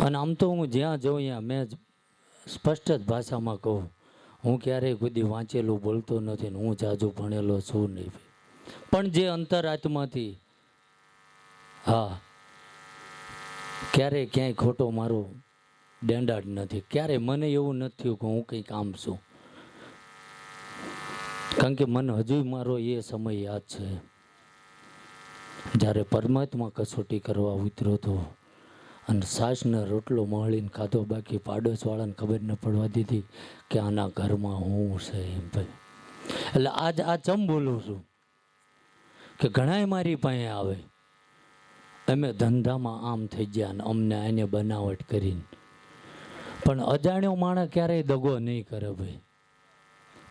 અને આમ તો હું જ્યાં જાઉં ત્યાં મેં સ્પષ્ટ જ ભાષામાં કહું, હું ક્યારેય કોઈ વાંચેલું બોલતો નથી ને હું જાજુ ભણેલો છું નહીં પણ જે અંતરાત્માથી, હા, ક્યારેય ક્યાંય ખોટો મારો દેંડાડ નથી. ક્યારે મને એવું નથી થયું કે હું કંઈક આમ છું. કારણ કે મને હજુ મારો એ સમય યાદ છે. જ્યારે પરમાત્મા કસોટી કરવા ઉતર્યો હતો અને સાસને રોટલો મહળીને ખાધો. બાકી પાડોશવાળાને ખબર ન પડવા દીધી કે આના ઘરમાં હું છે એમ ભાઈ. એટલે આજ આ ચમ બોલું છું કે ઘણાય મારી પાસે આવે. અમે ધંધામાં આમ થઈ ગયા ને અમને આને બનાવટ કરીને. પણ અજાણ્યો માણસ ક્યારેય દગો નહીં કરે ભાઈ.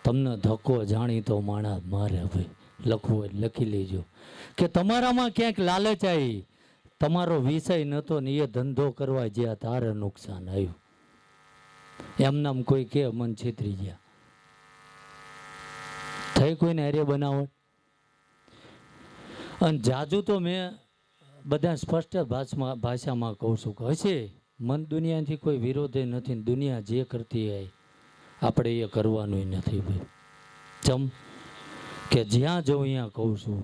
તમને ધક્કો જાણીતો માણસ મારે ભાઈ. લખવું હોય લખી લેજો. કે તમારામાં ક્યાંક લાલચ આવી. તમારો વિષય નહોતો ને એ ધંધો કરવા જ્યાં તારે નુકસાન આવ્યું. એમનામ કોઈ કે મન છેતરી ગયા. થઈ કોઈને હારે બનાવટ અને જાજુ તો મેં બધા સ્પષ્ટ ભાષામાં ભાષામાં કહું છું કે હશે, મન દુનિયાથી કોઈ વિરોધે નથી દુનિયા જે કરતી હોય, આપણે એ કરવાનું નથી ભાઈ. ચમ કે જ્યાં જઉં ત્યાં કહું છું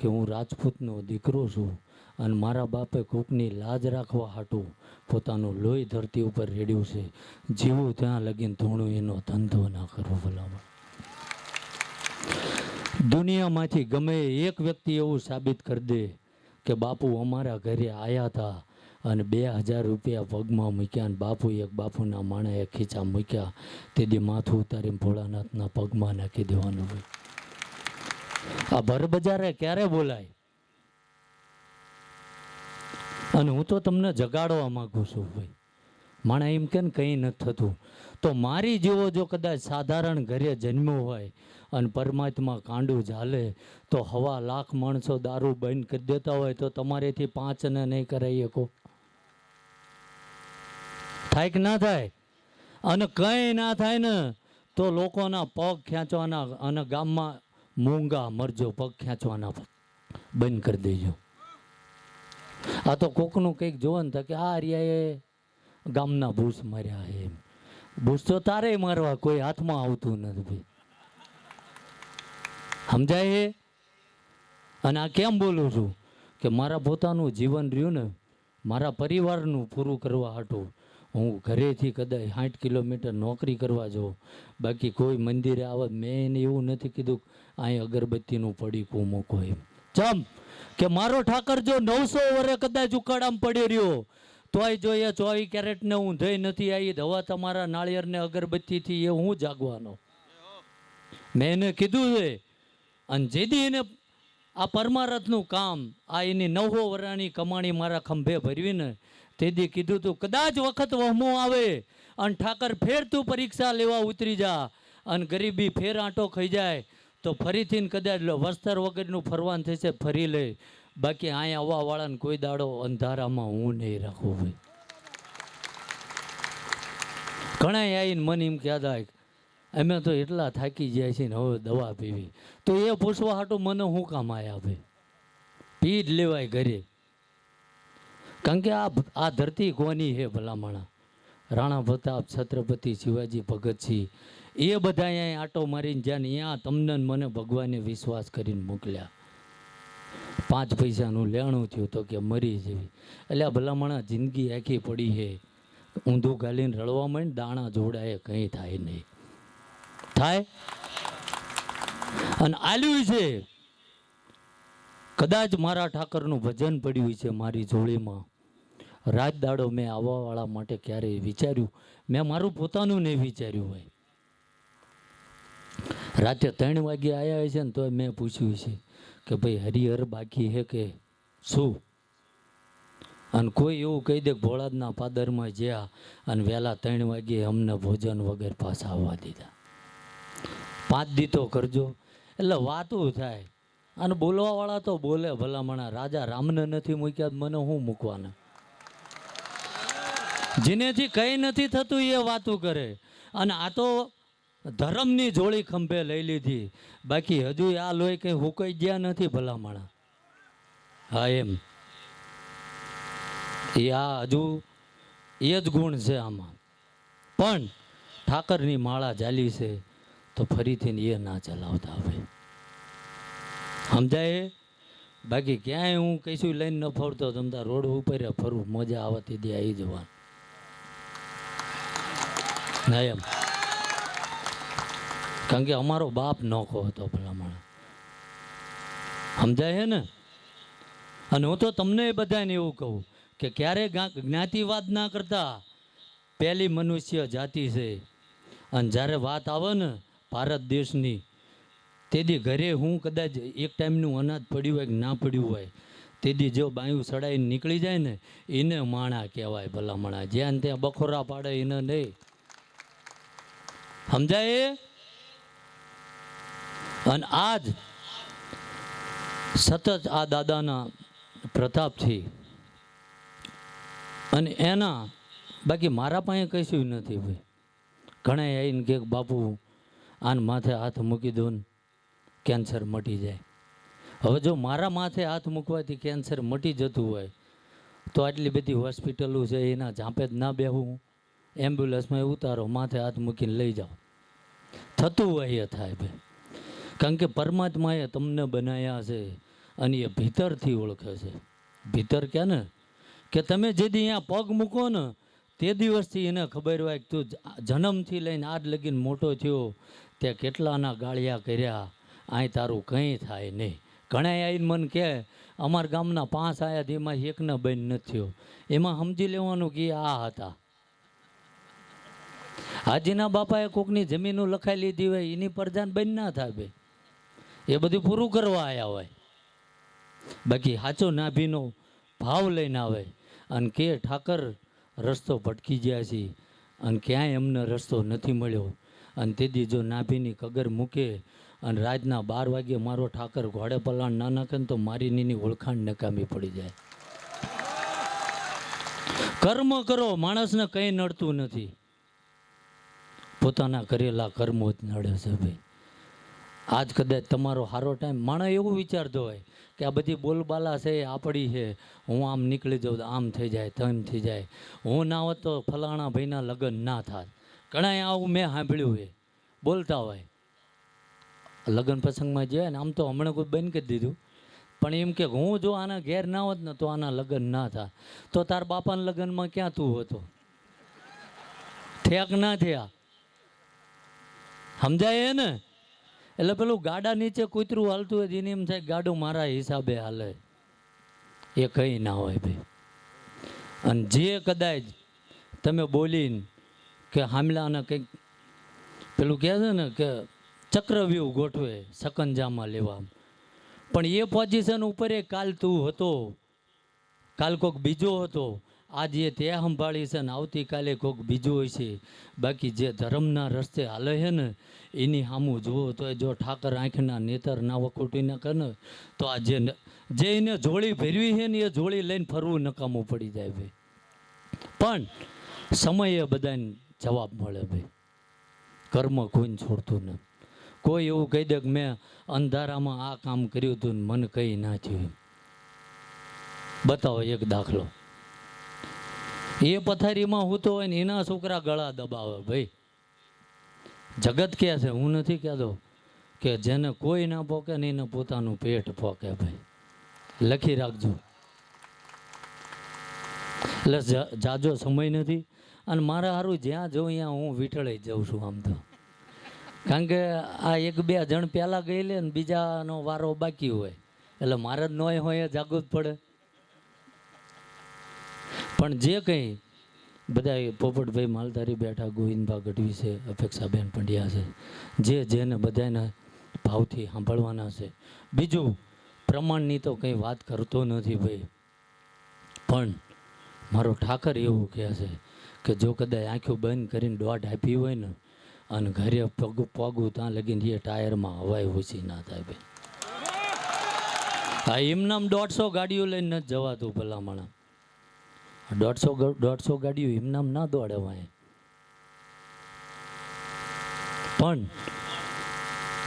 કે હું રાજપૂતનો દીકરો છું અને મારા બાપે કોકની લાજ રાખવા હાટું પોતાનું લોહી ધરતી ઉપર રેડ્યું છે. જીવું ત્યાં લગીને ધૂણું એનો ધંધો ના કરવો ભલામણ. દુનિયામાંથી ગમે એક વ્યક્તિ એવું સાબિત કરી દે કે બાપુ અમારા ઘરે આવ્યા હતા અને બે હજાર રૂપિયા પગમાં મૂક્યા અને બાપુ એક બાપુના માણાએ ખીચા મૂક્યા. તેથી માથું ઉતારીને ભોળાનાથના પગમાં નાખી દેવાનું હોય. આ ભર બજારે ક્યારે બોલાય? અને હું તો તમને જગાડવા માંગુ છું ભાઈ. માણે એમ કે ને કંઈ નથી થતું. તો મારી જેવો જો કદાચ સાધારણ ઘરે જન્મ્યો હોય અને પરમાત્મા કાંડું ઝાલે, તો હવા લાખ માણસો દારૂ બંધ કરી દેતા હોય તો તમારેથી પાંચને નહીં કરાવી શકો. થાય કે ના થાય? અને કંઈ ના થાય ને, તો લોકોના પગ ખેંચવાના અને ગામમાં મૂંગા મરજો પગ ખેંચવાના બંધ કરી દેજો. આ તો કોકનું કંઈક જોવો ને કે આ રિયાએ ગામના ભૂસ માર્યા એમ. ભૂસ તો તારે મારવા, કોઈ હાથમાં આવતું નથી સમજાય એ અને આ કેમ બોલું છું? કે મારા પોતાનું જીવન રહ્યું ને, મારા પરિવારનું પૂરું કરવા હાટું હું ઘરેથી કદાચ સાઠ કિલોમીટર નોકરી કરવા જાઉં. બાકી કોઈ મંદિરે આવત, મેં એને એવું નથી કીધું અહીં અગરબત્તીનું પડીકું મૂકો એમ. ચમ! કે મારો ઠાકર જો નવસો વરે કદાચ ઉકાળામાં પડ્યો રહ્યો, તોય જો એ ચોવીસ કેરેટને હું થઈ નથી આવી દવા તમારા નાળિયેરને અગરબત્તીથી એ હું જાગવાનો? મેં એને કીધું છે, અને જેદી એને આ પરમારથનું કામ, આ એની નવો વરાની કમાણી મારા ખંભે ભરવીને તેદી કીધું તું, કદાચ વખત વહમો આવે, અને ઠાકર ફેર તું પરીક્ષા લેવા ઉતરી જા, અને ગરીબી ફેર આંટો ખાઈ જાય તો ફરીથી કદાચ વસ્ત્ર વગરનું ફરવાન થશે, ફરી લે બાકી અહીંયા આવવાવાળાને કોઈ દાડો અંધારામાં હું નહીં રાખું ભાઈ. ઘણા આવીને મને એમ કહેતા અમે તો એટલા થાકી જાય છે ને હવે દવા પીવી. તો એ પૂછવા હાટું મને શું કામ આવ્યા ભાઈ? પી જ લેવાય ઘરે. કારણ કે આ આ ધરતી કોની હે ભલામણા? રાણા પ્રતાપ, છત્રપતિ, શિવાજી, ભગતસિંહ. એ બધા અહીંયા આટો મારીને જ્યાં ત્યાં તમને મને ભગવાને વિશ્વાસ કરીને મોકલ્યા. પાંચ પૈસાનું લેણું થયું તો કે મરી જેવી. એટલે ભલામણા જિંદગી આખી પડી છે. ઊંધું ગાલીને રળવા માંડ દાણા જોડાય, કંઈ થાય નહીં. થાય? અને આલ્યું છે. કદાચ મારા ઠાકરનું ભજન પડ્યું છે મારી જોડીમાં રાત દાડો મેં આવવાવાળા માટે ક્યારેય વિચાર્યું. મેં મારું પોતાનું નહીં વિચાર્યું હોય. રાતે ત્રણ વાગે આવ્યા હોય છે ને તોય મેં પૂછ્યું છે કે ભાઈ હરિહર બાકી હે કે શું? અને કોઈ એવું કહી દે ભોળાદના પાદરમાં જ્યાં અને વહેલા ત્રણ વાગે અમને ભોજન વગર પાછા આવવા દીધા. પાંચ દીતો કરજો. એટલે વાતું થાય. અને બોલવાવાળા તો બોલે, ભલામણા, રાજા રામને નથી મૂક્યા મને હું મૂકવાના? જેનેથી કંઈ નથી થતું એ વાતું કરે. અને આ તો ધર્મની જોડી ખંભે લઈ લીધી. બાકી હજુ આ લોહી કંઈ હુકાઈ ગયા નથી ભલામણા. હા, એમ. એ આ હજુ, એ જ ગુણ છે આમાં. પણ ઠાકરની માળા ચાલી છે તો ફરીથી એ ના ચલાવતા હવે સમજાય? બાકી ક્યાંય હું કઈશું લઈને ન ફરતો તમતા રોડ ઉપર ફરવું મજા આવતી દે આવી જવાનું. એમ. કારણ કે અમારો બાપ નોખો હતો ભલામણ. સમજાય છે ને? અને હું તો તમને બધાને એવું કહું કે ક્યારે જ્ઞાતિવાદ ના કરતા પહેલી મનુષ્ય જાતિ છે. અને જ્યારે વાત આવે ને ભારત દેશની, તેથી ઘરે હું કદાચ એક ટાઈમનું અનાજ પડ્યું હોય કે ના પડ્યું હોય, તેથી જો બાયું સડાઈને નીકળી જાય ને, એને માણા કહેવાય ભલામણા. જ્યાં ત્યાં બખોરા પાડે, એને નહીં. સમજાય? અને આજ સતત આ દાદાના પ્રતાપથી અને એના, બાકી મારા પાસે કશું નથી ભાઈ. ઘણા આવીને કે, બાપુ, આન માથે હાથ મૂકી દો ને, કેન્સર મટી જાય. હવે જો મારા માથે હાથ મૂકવાથી કેન્સર મટી જતું હોય, તો આટલી બધી હોસ્પિટલો છે, એના ઝાંપે જ ના બેહું એમ્બ્યુલન્સમાં ઉતારો, માથે હાથ મૂકીને લઈ જાઓ. થતું હોય એ થાય ભાઈ. કારણ કે પરમાત્માએ તમને બનાવ્યા છે અને એ ભીતરથી ઓળખે છે. ભીતર ક્યાં ને? કે તમે જે દી અહીંયા પગ મૂકો ને, તે દિવસથી એને ખબર હોય કે તું જન્મથી લઈને આજ લગીને મોટો થયો, તે કેટલાના ગાળિયા કર્યા અહીં તારું કંઈ થાય નહીં. ઘણા આવીને મને કહે, અમારા ગામના પાંચ આયા તેમાં એકના બેન નથી થયો. એમાં સમજી લેવાનું કે આ હતા. હાજીના બાપાએ કોકની જમીનો લખાઈ લીધી હોય, એની પરજાન બંધ ના થાય બે એ બધું પૂરું કરવા આવ્યા હોય. બાકી સાચો નાભીનો ભાવ લઈને આવે અને કે ઠાકર રસ્તો ભટકી ગયા છે અને ક્યાંય એમને રસ્તો નથી મળ્યો. અને તેથી જો નાભીની કગર મૂકે અને રાતના બાર વાગે મારો ઠાકર ઘોડે પલાણ ના નાખે ને તો મારી નીની ઓળખાણ નકામી પડી જાય. કર્મ કરો, માણસને કંઈ નડતું નથી. પોતાના કરેલા કર્મો જ નડે છે ભાઈ. આજ કદાચ તમારો સારો ટાઈમ માણસ એવું વિચારતો હોય કે આ બધી બોલબાલા છે આપણી છે. હું આમ નીકળી જાઉં આમ થઈ જાય, તેમ થઈ જાય. હું ના હોત તો ફલાણા ભાઈના લગ્ન ના થાત. ઘણા આવું મેં સાંભળ્યું છે. બોલતા હોય. લગ્ન પ્રસંગમાં જાય ને, આમ તો હમણાં કોઈ બંધ કરી દીધું. પણ એમ કે હું જો આના ઘેર ના હોત ને, તો આના લગ્ન ના થાય તો તાર બાપાના લગ્નમાં ક્યાં તું હતો? થયા કે ના થયા? સમજાય ને? એટલે પેલું ગાડા નીચે કૂતરું હાલતું હોય એને એમ થાય ગાડું મારા હિસાબે હાલે. એ કંઈ ના હોય ભાઈ. અને જે કદાચ તમે બોલીને કે હામલાને કંઈક પેલું કહે છે ને કે ચક્રવ્યૂહ ગોઠવે સકંજામાં લેવા પણ એ પોઝિશન ઉપર એ કાલ તું હતો, કાલ કોક બીજો હતો આજે તે સંભાળી છે ને આવતીકાલે કોક બીજું હોય છે. બાકી જે ધર્મના રસ્તે હાલે છે ને, એની સામું જુઓ તો જો ઠાકર આંખના નેતર ના વખોટી ના કરે, તો આ જે જે એને જોડી ભેરવી છે ને એ જોડી લઈને ફરવું નકામું પડી જાય ભાઈ. પણ સમયે બધાને જવાબ મળે ભાઈ. કર્મ કોઈને છોડતું ન કોઈ એવું કહી દે કે મેં અંધારામાં આ કામ કર્યું હતું ને મને કંઈ ના થયું. બતાવો એક દાખલો. એ પથારીમાં હું તો હોય ને એના છોકરા ગળા દબાવે ભાઈ. જગત કહે છે, હું નથી કહેતો કે જેને કોઈ ના પોકે ને એને પોતાનું પેટ પોકે ભાઈ. લખી રાખજો. એટલે જાજો સમય નથી અને મારે સારું જ્યાં જઉં ત્યાં હું વિઠળાઈ જાઉં છું આમ તો. કારણ કે આ એક બે જણ પહેલાં ગયેલે ને બીજાનો વારો બાકી હોય. એટલે મારે જ નોય હોય જાગવું જ પડે. પણ જે કંઈ બધા પોપટભાઈ માલધારી બેઠા, ગોવિંદભા ગઢવી છે, અપેક્ષાબેન પંડ્યા છે, જે જેને બધાને ભાવથી સાંભળવાના છે. બીજું, પ્રમાણની તો કંઈ વાત કરતો નથી ભાઈ. પણ મારો ઠાકર એવું કહે છે કે જો કદાચ આંખો બંધ કરીને દોઢ આપી હોય ને, અને ઘરે પગ પગું ત્યાં લગીને એ ટાયરમાં હવાઈ ઓછી ના થાય ભાઈ. હા એમનામ દોઢસો ગાડીઓ લઈને જ જવાતું ભલામણા. દોઢસો દોઢસો ગાડીઓ એમનામ ના દોડાવાય. પણ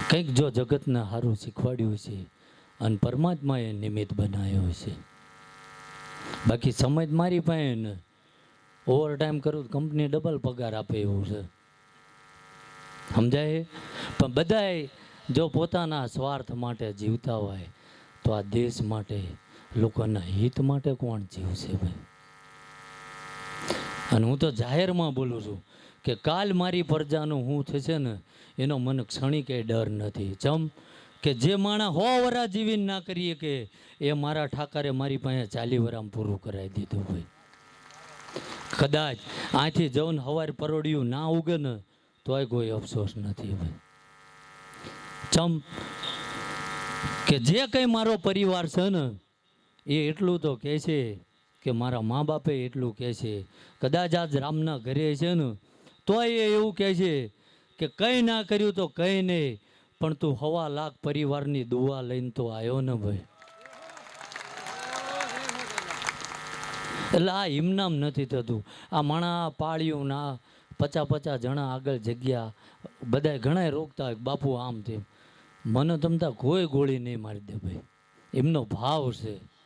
કંઈક જો જગતને સારું શીખવાડ્યું છે અને પરમાત્માએ નિમિત્ત બનાવ્યો છે બાકી સમજ મારી પાસે ને ઓવર ટાઈમ કરું કંપની ડબલ પગાર આપે એવું છે. સમજાય? પણ બધાએ જો પોતાના સ્વાર્થ માટે જીવતા હોય તો આ દેશ માટે, લોકોના હિત માટે કોણ જીવશે ભાઈ? અને હું તો જાહેરમાં બોલું છું કે કાલ મારી પ્રજાનું હું થશે ને, એનો મને ક્ષણિકે ડર નથી. ચમ કે જે માણસ હો વરા જીવીને ના કરીએ કે એ મારા ઠાકરે મારી પાસે ચાલી વરામ પૂરું કરાવી દીધું ભાઈ કદાચ આથી જવન હવાર પરોડિયું ના ઉગે ને, તોય કોઈ અફસોસ નથી ભાઈ ચમ કે જે કંઈ મારો પરિવાર છે ને, એ એટલું તો કહે છે કે મારા મા બાપે એટલું કહે છે, કદાચ આજ રામના ઘરે છે ને, તોય એ એવું કહે છે કે કંઈ ના કર્યું તો કંઈ નહીં, પણ તું હવા લાખ પરિવારની દુવા લઈને તો આવ્યો ને ભાઈ. એટલે આ હિમનામ નથી થતું. આ માણા પાળ્યું ના પચા પચા જણા આગળ જગ્યા, બધાય ઘણાય રોકતા હોય બાપુ આમ તેમ. મને તમતા કોઈ ગોળી નહીં મારી દે ભાઈ. એમનો ભાવ છે.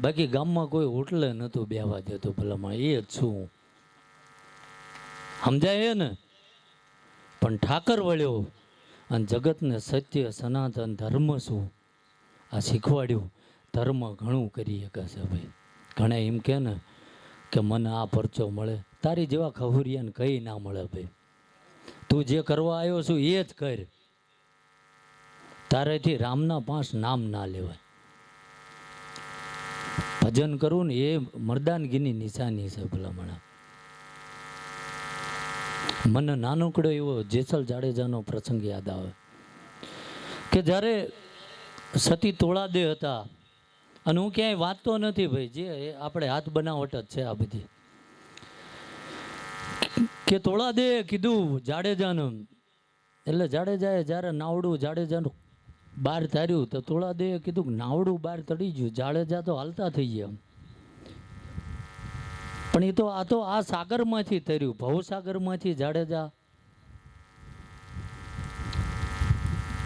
બાકી ગામમાં કોઈ હોટલે નહોતું બેવા દેતું ભલામાં એ જ છું સમજાય ને? પણ ઠાકર વળ્યો અને જગતને સત્ય, સનાતન ધર્મ શું? આ શીખવાડ્યું. ધર્મ ઘણું કરી શકાશે ભાઈ. ઘણા એમ કે ને કે મને આ પરચો મળે. તારી જેવા ખહુરિયાને કંઈ ના મળે ભાઈ. તું જે કરવા આવ્યો છું એ જ કર. તારેથી રામના પાંચ નામ ના લેવાય. ભજન કરવું ને એ મર્દાનગીની નિશાની છે ભલામણા. મને નાનકડો એવો જેસલ જાડેજાનો પ્રસંગ યાદ આવે. કે જ્યારે સતી તોળાદે હતા, અને હું ક્યાંય વાંચતો નથી ભાઈ, જે આપણે હાથ બનાવટ જ છે આ બધી. કે તોળાદે કીધું જાડેજાનું, એટલે જાડેજાએ જ્યારે નાવડું જાડેજાનું બહાર તાર્યું તો તોળાદેએ કીધું કે નાવડું બહાર તળી ગયું, જાડેજા તો હાલતા થઈ ગયા પણ એ તો આ તો આ સાગરમાંથી તર્યું, ભવસાગરમાંથી જાડેજા.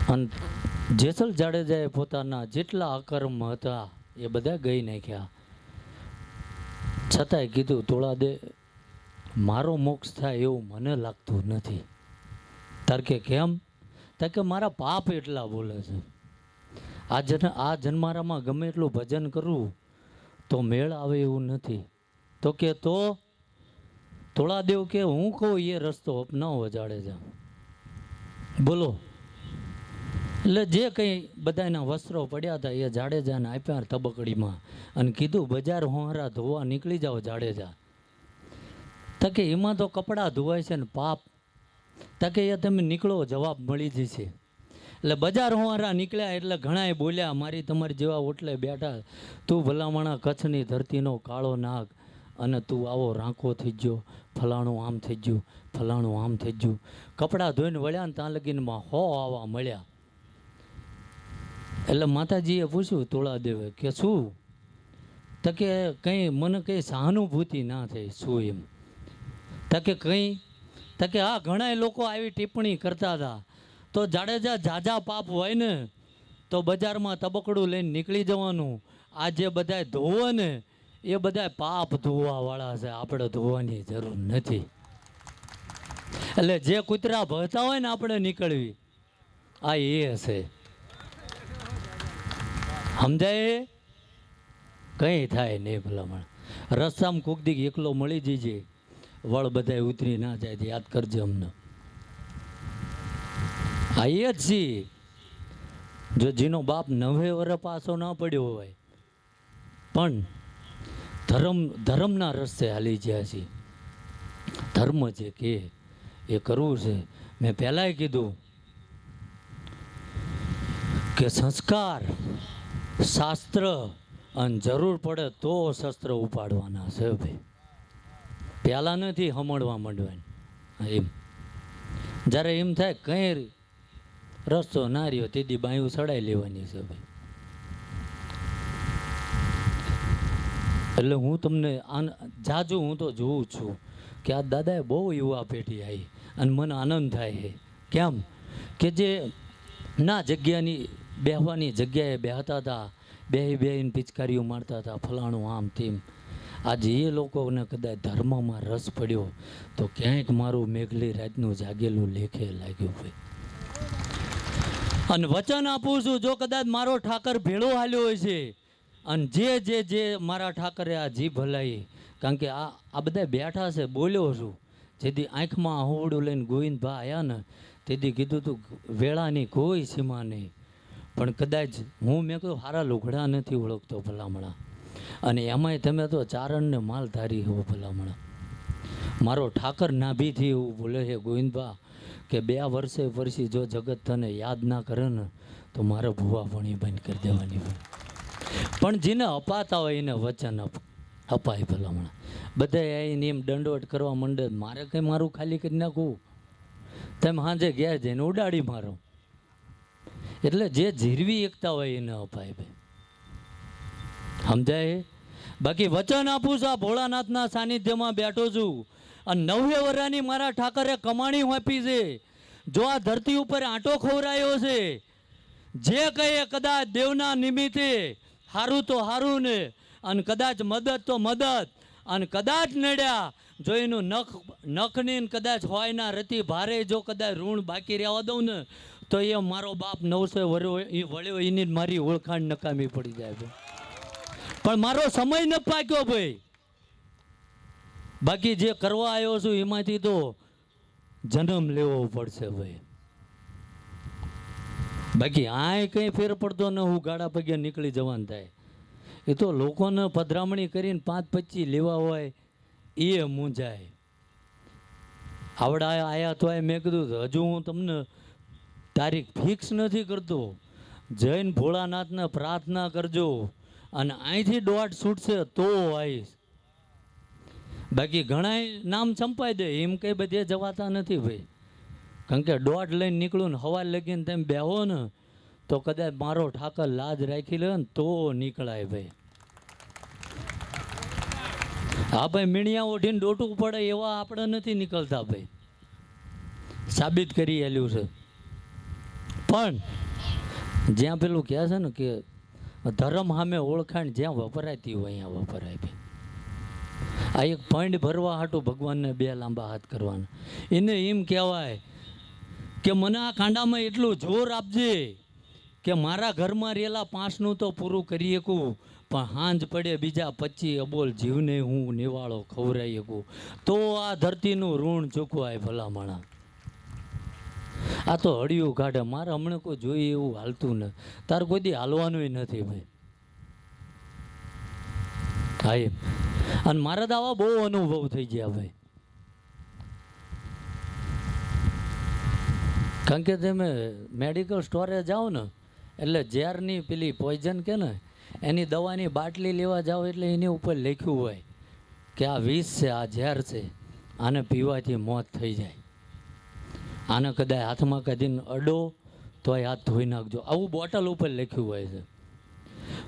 અને જેસલ જાડેજાએ પોતાના જેટલા અકર્મ હતા એ બધા ગઈ નાખ્યા. છતાંય કીધું તોળા દે મારો મોક્ષ થાય એવું મને લાગતું નથી. તાર કે કેમ? તાર કે મારા પાપ એટલા બોલે છે. આ જન આ જન્મારામાં ગમે એટલું ભજન કરવું, તો મેળ આવે એવું નથી. તો કે તો થોડા દેવ કે હું કહું એ રસ્તો અપનાવો જાડેજા બોલો. એટલે જે કંઈ બધાના વસ્ત્રો પડ્યા હતા એ જાડેજાને આપ્યા તબકડીમાં અને કીધું, બજાર હોંહરા ધોવા નીકળી જાઓ જાડેજા તો કે એમાં તો કપડાં ધોવાય છે ને પાપ તો કે એ તમે નીકળો, જવાબ મળી જશે. એટલે બજાર હોવારા નીકળ્યા એટલે ઘણાએ બોલ્યા, મારી તમારી જેવા ઓટલે બેઠા, તું ભલામણા કચ્છની ધરતીનો કાળો નાગ અને તું આવો રાંકો થઈ ગયો, ફલાણું આમ થઈ ગયું, ફલાણું આમ થઈ ગયું. કપડાં ધોઈને વળ્યા ને ત્યાં લગીનમાં હો આવા મળ્યા. એટલે માતાજીએ પૂછ્યું, તોળાદેવે, કે શું? તકે કંઈ, મને કંઈ સહાનુભૂતિ ના થઈ, શું એમ? તકે કંઈ તો કે, હા, ઘણાય લોકો આવી ટિપ્પણી કરતા હતા. તો જાડેજા જાજા પાપ હોય ને, તો બજારમાં તબકડું લઈને નીકળી જવાનું. આ જે બધાય ધોવો ને, એ બધા પાપ ધોવાવાળા છે. આપણે ધોવાની જરૂર નથી. એટલે જે કૂતરા ભરતા હોય ને, આપણે નીકળવી. આ એ હશે સમજાય? કંઈ થાય નહીં ભલામણ. રસ્તામાં કોક દીક એકલો મળી જઈએ વળ બધાય ઉતરી ના જાય તે યાદ કરજે અમને. આઈએ જ છીએ જો જેનો બાપ નવે વર પાસો ના પડ્યો હોય, પણ ધર્મ, ધર્મના રસ્તે હાલી જ્યાં છીએ ધર્મ જે કે એ કરવું છે. મેં પહેલાંય કીધું કે સંસ્કાર, શાસ્ત્ર અને જરૂર પડે તો શસ્ત્ર ઉપાડવાના છે ભાઈ. પહેલાં નથી હમણવા માંડવાની. એમ. જ્યારે એમ થાય કંઈ રસ્તો ના રહ્યો તેથી બાયું સડાઈ લેવાની છે ભાઈ. એટલે હું તમને આન જાજુ હું તો જોઉં છું કે આ દાદાએ બહુ યુવા પેઢી આવી અને મને આનંદ થાય છે. કેમ? કે જે ના જગ્યાની બેહવાની જગ્યાએ બેહતા હતા બે બેહીને પિચકારીઓ મારતા હતા, ફલાણું આમ તેમ. આજે એ લોકોને કદાચ ધર્મમાં રસ પડ્યો તો ક્યાંક મારું મેઘલી રાતનું જાગેલું લેખે લાગ્યું હોય. અને વચન આપું છું, જો કદાચ મારો ઠાકર ભેળો હાલ્યો હોય છે, અને જે જે જે મારા ઠાકરે આ જીભ હલાવી, કારણ કે આ આ બધા બેઠા છે, બોલ્યો છું, જેથી આંખમાં આહુવડું લઈને ગોવિંદભા આવ્યા ને, તેથી કીધું તું, વેળાની કોઈ સીમા નહીં. પણ કદાચ હું, મેં કહ્યું સારા લુગડા નથી ઓળખતો ભલામણા. અને એમાંય તમે તો ચારણને માલ ધારી હો ભલામણ. મારો ઠાકર નાભીથી એવું બોલે છે, ગોવિંદભા, કે બે વર્ષે વર્ષી જો જગત તને યાદ ના કરે ને, તો મારે ભૂવા ભણી બંધ કરી દેવાની પણ જેને અપાતા હોય એને વચન અપ, અપાય ભલામણ. બધા આવીને એમ દંડવટ કરવા માંડે, મારે કંઈ મારું ખાલી કરી નાખવું? તેમ સાંજે ગયા જઈને ઉડાડી મારો. એટલે જે જીરવી એકતા હોય એને અપાય ભાઈ. સમજાય? બાકી વચન આપું છું, આ ભોળાનાથના સાનિધ્યમાં બેઠો છું. અને નવે વરાની મારા ઠાકરે કમાણી આપી છે. જો આ ધરતી ઉપર આંટો ખવરાયો છે, જે કહીએ કદાચ દેવના નિમિત્તે હારું તો હારું ને, અને કદાચ મદદ તો મદદ, અને કદાચ નડ્યા જો એનું નખ, નખની કદાચ હોય ના રતી ભારે, જો કદાચ ઋણ બાકી રહેવા દઉં ને, તો એ મારો બાપ નવસો વર્યો એ વળ્યો, એની મારી ઓળખાણ નકામી પડી જાય પણ મારો સમય ન પાક્યો ભાઈ. બાકી જે કરવા આવ્યો છું એમાંથી તો જન્મ લેવો પડશે ભાઈ. બાકી આય કંઈ ફેર પડતો ન, હું ગાડા પગે નીકળી જવાનું થાય. એ તો લોકોને પધરામણી કરીને પાંચ પચીસ લેવા હોય, એ મૂંઝાય. આવડા આયા તો મેં કીધું, હજુ હું તમને તારીખ ફિક્સ નથી કરતો. જૈન ભોળાનાથને પ્રાર્થના કરજો. અને અહીંથી દોઢ છૂટશે તો આવીશ. બાકી ઘણા નામ સંપાઈ દે, એમ કંઈ બધે જવાતા નથી ભાઈ. કારણ કે દોઢ લઈને નીકળું ને હવા લગીને તેમ બેહો ને, તો કદાચ મારો ઠાકર લાજ રાખી લે ને તો નીકળાય ભાઈ. હા ભાઈ, મીણિયા ઓઢીને ડોટું પડે એવા આપણે નથી નીકળતા ભાઈ. સાબિત કરી એલ્યું છે. પણ જ્યાં પેલું કહે છે ને કે ધર્મ સામે ઓળખાણ જ્યાં વપરાતી હોય અહીંયા વપરાય ભાઈ. આ એક પોઈન્ટ ભરવા હાટું ભગવાનને બે લાંબા હાથ કરવાના. એને એમ કહેવાય કે મને આ કાંડામાં એટલું જોર આપજે કે મારા ઘરમાં રહેલા પાંચનું તો પૂરું કરી શકું, પણ હાંજ પડે બીજા પચી અબોલ જીવને હું નિવાળો ખવરાઈ શકું. તો આ ધરતીનું ઋણ ચૂકવાય ભલામણા. આ તો હળિયું કાઢે. મારે હમણાં કોઈ જોઈએ એવું હાલતું ન તારે કોઈ દી હાલવાનું નથી ભાઈ. હા એમ. અને મારા આવા બહુ અનુભવ થઈ ગયા ભાઈ. કારણ કે તમે મેડિકલ સ્ટોરે જાઓ ને, એટલે ઝેરની પેલી પોઈઝન કે ને, એની દવાની બાટલી લેવા જાઓ એટલે એની ઉપર લખ્યું હોય કે આ વિષ છે, આ ઝેર છે, આને પીવાથી મોત થઈ જાય. આને કદાચ હાથમાં કાઢીને અડો તો એ હાથ ધોઈ નાખજો. આવું બોટલ ઉપર લખ્યું હોય છે.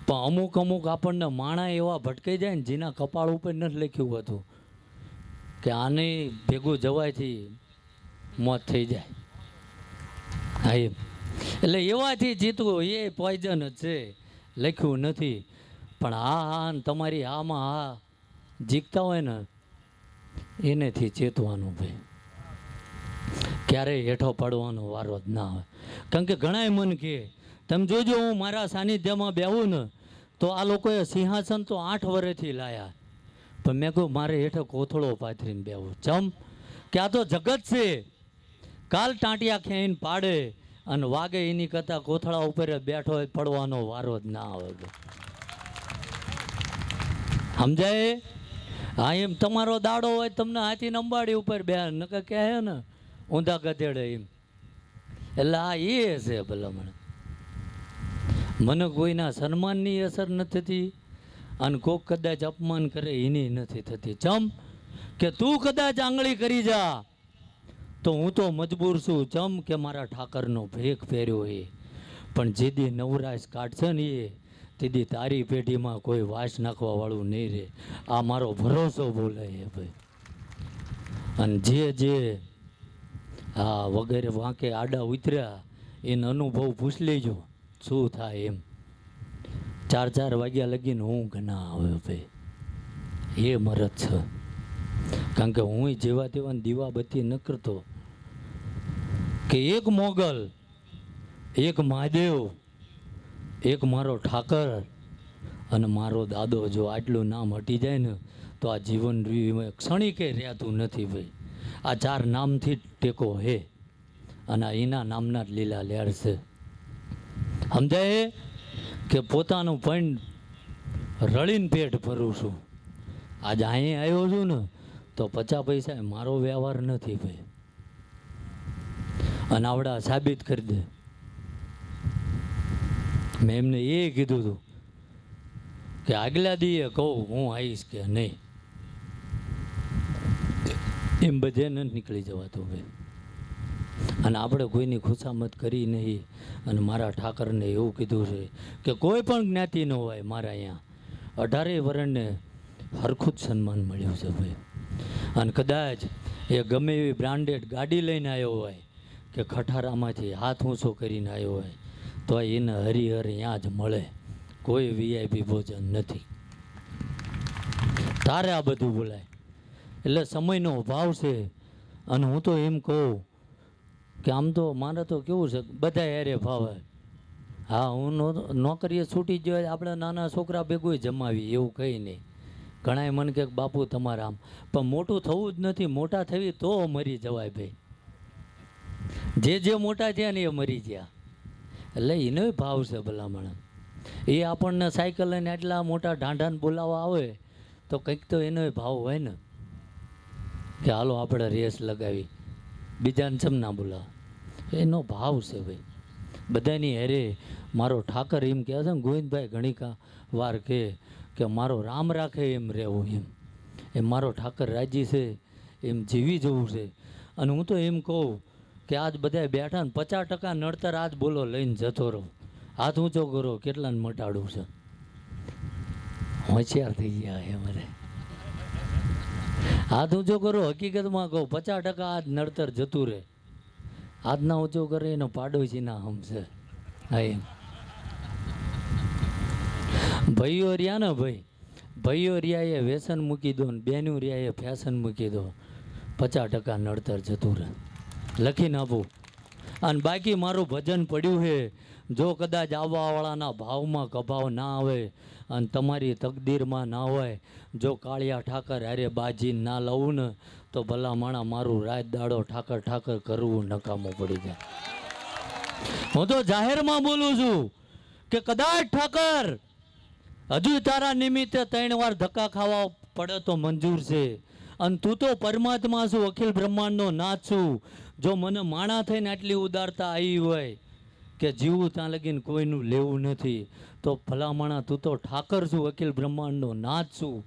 પણ અમુક અમુક આપણને માણા એવા ભટકાઈ જાય ને જેના કપાળ ઉપર નથી લખ્યું હતું કે આને ભેગું જવાથી મોત થઈ જાય. હા, એમ. એટલે એવાથી જીતવું એ પોઈઝન જ છે. લખ્યું નથી. પણ હા હા તમારી આમાં હા જીતતા હોય ને, એનેથી ચેતવાનું ભાઈ. ક્યારેય હેઠો પડવાનો વારો જ ના આવે. કારણ કે ઘણાય મન કે, તમે જોજો, હું મારા સાનિધ્યમાં બેહું ને, તો આ લોકોએ સિંહાસન તો આઠ વર્ષથી લાયા. પણ મેં કહ્યું, મારે હેઠે કોથળો પાથરીને બેહવું. ચમ, કે આ તો જગત છે. કાલ ટાંટિયા ખેંચીને પાડે અને વાગે એની કરતાં કોથળા ઉપર બેઠો હોય, પડવાનો વારો જ ના આવે સમજાય? હા એમ તમારો દાડો હોય, તમને હાથી અંબાડી ઉપર બે નકર કહે ને ઊંધા ગધેડે એમ. એટલે આ એ છે ભલામણ. મને કોઈના સન્માનની અસર નથી થતી અને કોક કદાચ અપમાન કરે એની નથી થતી. ચમ કે તું કદાચ આંગળી કરી જા, તો હું તો મજબૂર છું. ચમ કે મારા ઠાકરનો ભેખ ફેર્યો એ પણ જેદી નવરાશ કાઢશે ને એ તેદી તારી પેઢીમાં કોઈ વાસ નાખવા વાળું નહીં રહે. આ મારો ભરોસો બોલે છે ભાઈ. અને જે જે હા, વગેરે વાંકે આડા ઉતર્યા. એનો અનુભવ પૂછ લેજો. શું થાય એમ. ચાર ચાર વાગ્યા લગીને હું ના આવે ભાઈ. એ મરદ છે. કારણ કે હું જેવા તેવા દીવા બત્તી ન કરતો. કે એક મોગલ, એક મહાદેવ, એક મારો ઠાકર અને મારો દાદો જો આટલું નામ હટી જાય ને, તો આ જીવન ક્ષણિકે રહેતું નથી ભાઈ. આ ચાર નામથી ટેકો હે અને એના નામના જ લીલા લેર છે. સમજાય કે પોતાનું પણ રળીને પેટ ભરું છું. આજે અહીં આવ્યો છું ને તો પચાસ પૈસા મારો વ્યવહાર નથી ભાઈ. અને આવડા સાબિત કરી દે. મેં એમને એ કીધું હતું કે આગલા દીએ કહું હું આવીશ કે નહીં. એમ બધે ન નીકળી જવાતું ભાઈ અને આપણે કોઈની ખુશામત કરી નહીં. અને મારા ઠાકરને એવું કીધું છે કે કોઈ પણ જ્ઞાતિ ન હોય મારા અહીંયા. અઢારેય વર્ણને હરખું સન્માન મળ્યું છે ભાઈ. અને કદાચ એ ગમે એવી બ્રાન્ડેડ ગાડી લઈને આવ્યો હોય કે ખટારામાંથી હાથ ઊંચો કરીને આવ્યો હોય, તો એને હરિહર ત્યાં જ મળે. કોઈ વીઆઈપી ભોજન નથી. તારે આ બધું બોલાય. એટલે સમયનો અભાવ છે. અને હું તો એમ કહું કે આમ તો મારે તો કેવું છે બધા યારે ફાવે હા, હું નોકરીએ છૂટી જ આપણે નાના છોકરા ભેગું જમાવી એવું કંઈ નહીં. ઘણાય મને કે બાપુ તમારા આમ, પણ મોટું થવું જ નથી, મોટા થવી તો મરી જવાય ભાઈ. જે જે મોટા થયા ને એ મરી ગયા. એટલે એનો ભાવ છે ભલામણ. એ આપણને સાયકલ લઈને એટલા મોટા ઢાંઢાને બોલાવવા આવે, તો કંઈક તો એનો ભાવ હોય ને. કે હાલો આપણે રેસ લગાવી. બીજાને ચમ ના બોલાવે? એનો ભાવ છે ભાઈ. બધાની હેરે મારો ઠાકર એમ કહે છે ને, ગોવિંદભાઈ ઘણી વાર કહે કે મારો રામ રાખે એમ રહેવું એમ. એ મારો ઠાકર રાજી છે, એમ જીવી જવું છે. અને હું તો એમ કહું કે આજ બધા બેઠા ને પચાસ ટકા નડતર આજ બોલો લઈને જતો રહો. હાથ ઊંચો કરો, કેટલાને મટાડું છે? હોશિયાર થઈ ગયા એ મારે હાથ ઊંચો કરો, હકીકતમાં કહું, પચાસ ટકા આજ નડતર જતું રહે. આજના ઊંચો કરે એનો પાડોશી ના હમશે હા, એમ. ભાઈઓ રહ્યા ને ભાઈ, ભાઈઓ રહ્યા એ વ્યસન મૂકી દો ને બેનું રહ્યા એ ફેશન મૂકી દો. પચાસ ટકા નડતર જતું રહે. લખીને આપું. અને બાકી મારું ભજન પડ્યું છે. જો કદાચ આવવાવાળાના ભાવમાં કભાવ ના આવે અને તમારી તકદીરમાં ના હોય, જો કાળિયા ઠાકર હારે બાજી ના લઉં ને, તો ભલા માણા મારું રાત દાડો ઠાકર ઠાકર કરવું નકામું પડી જાય. હું તો જાહેરમાં બોલું છું કે કદાચ ઠાકર, હજુ તારા નિમિત્તે ત્રણ વાર ધક્કા ખાવા પડે તો મંજૂર છે. અને તું તો પરમાત્મા છું, અખિલ બ્રહ્માંડનો નાથ છું. જો મને માણા થઈને આટલી ઉદારતા આવી હોય કે જીવું ત્યાં લગીને કોઈનું લેવું નથી. તો ભલામણા તું તો ઠાકર છું અખિલ બ્રહ્માંડનો નાથ છું.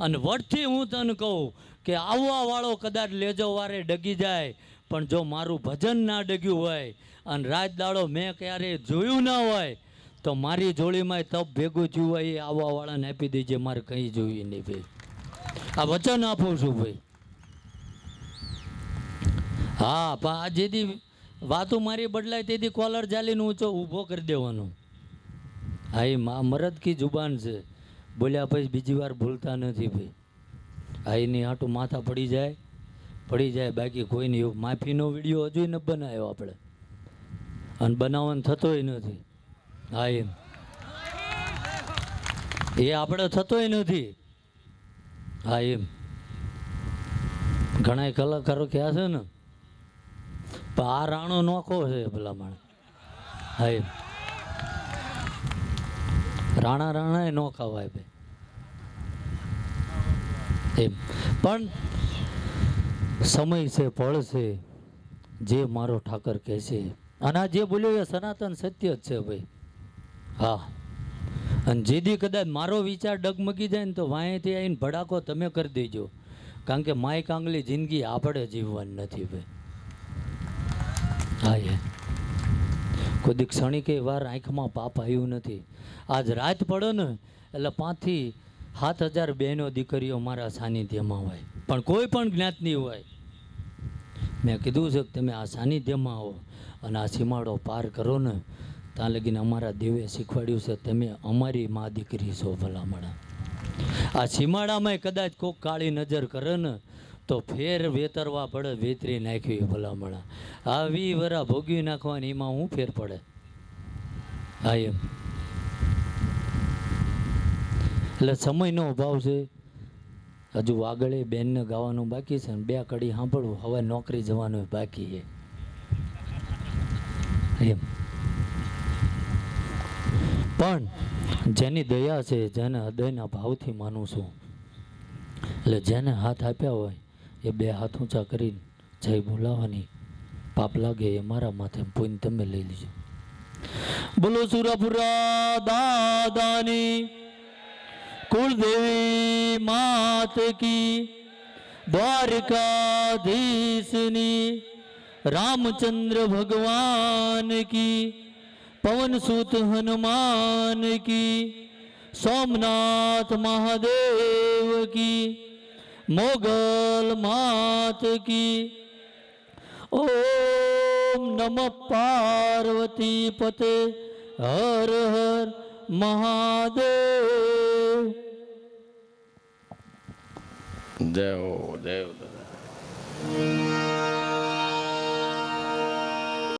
અને વટથી હું તને કહું કે આવવા વાળો કદાચ લેજો વારે ડગી જાય, પણ જો મારું ભજન ના ડગ્યું હોય અને રાત દાડો મેં ક્યારે જોયું ના હોય, તો મારી જોડીમાં તપ ભેગું થયું હોય એ આવવા વાળાને આપી દેજે, મારે કંઈ જોયું નહીં ભાઈ. આ વચન આપું છું ભાઈ. હા, પણ આ જેથી વાતો મારી બદલાય તેથી કોલર ચાલીને ઊંચો ઊભો કરી દેવાનો. હા એ મા મરદ કી જુબાન છે. બોલ્યા પછી બીજી વાર ભૂલતા નથી ભાઈ. હા એની આટું માથા પડી જાય. પડી જાય, બાકી કોઈની માફીનો વીડિયો હજુ ન બનાવ્યો આપણે. અને બનાવવાનો થતોય નથી. હા એમ. એ આપણે થતોય નથી. હા એમ. ઘણા કલાકારો ક્યાં છે ને? આ રાણો નોખો છે ભલામણ હા રાણા રાણા એ નોખા હોય ભાઈ. એમ. પણ સમય છે પળ છે, જે મારો ઠાકર કહે છે. અને આ જે બોલ્યો એ સનાતન સત્ય જ છે ભાઈ. હા. અને જેદી કદાચ મારો વિચાર ડગમગી જાય ને તો વાંયેથી આવીને ભડાકો તમે કરી દેજો. કારણ કે માય કાંગલી જિંદગી આપણે જીવવાની નથી ભાઈ. હા, એ. કોઈ ક્ષણિકે વાર આંખમાં પાપ આવ્યું નથી. આજ રાત પડે ને, એટલે પાંચથી સાત હજાર બહેનો દીકરીઓ મારા સાનિધ્યમાં હોય. પણ કોઈ પણ જ્ઞાતની હોય. મેં કીધું છે કે તમે આ સાનિધ્યમાં આવો અને આ સીમાડો પાર કરો ને, ત્યાં લગીને અમારા દેવે શીખવાડ્યું છે, તમે અમારી મા દીકરી છો ભલામણા. આ સીમાડામાં કદાચ કોક કાળી નજર કરે ને તો ફેર વેતરવા પડે, વેતરી નાખવી ભલામણા. આવી વરા ભોગવી નાખવાની, એમાં હું ફેર પડે? હા, એમ. એટલે સમયનો અભાવ છે. હજુ આગળ એ બેનને ગાવાનું બાકી છે બે કડી સાંભળવું, હવે નોકરી જવાનું બાકી છે. એમ. પણ જેની દયા છે, જેને હૃદયના ભાવથી માનું છું, એટલે જેને હાથ આપ્યા હોય એ બે હાથ ઊંચા કરીને જય બોલાવાની પાપ લાગે એ મારા માથે પુણ્ય તમે લઈ લીજો. બોલો સુરાપુરા દાદાની કુળદેવી માત કી દ્વારકાધીશની રામચંદ્ર ભગવાન કી પવન સુત હનુમાન કી સોમનાથ મહાદેવ કી મોગલ માત કી. ઓમ નમ પાર્વતી પતે. હર હર મહાદેવ. દેવ દેવ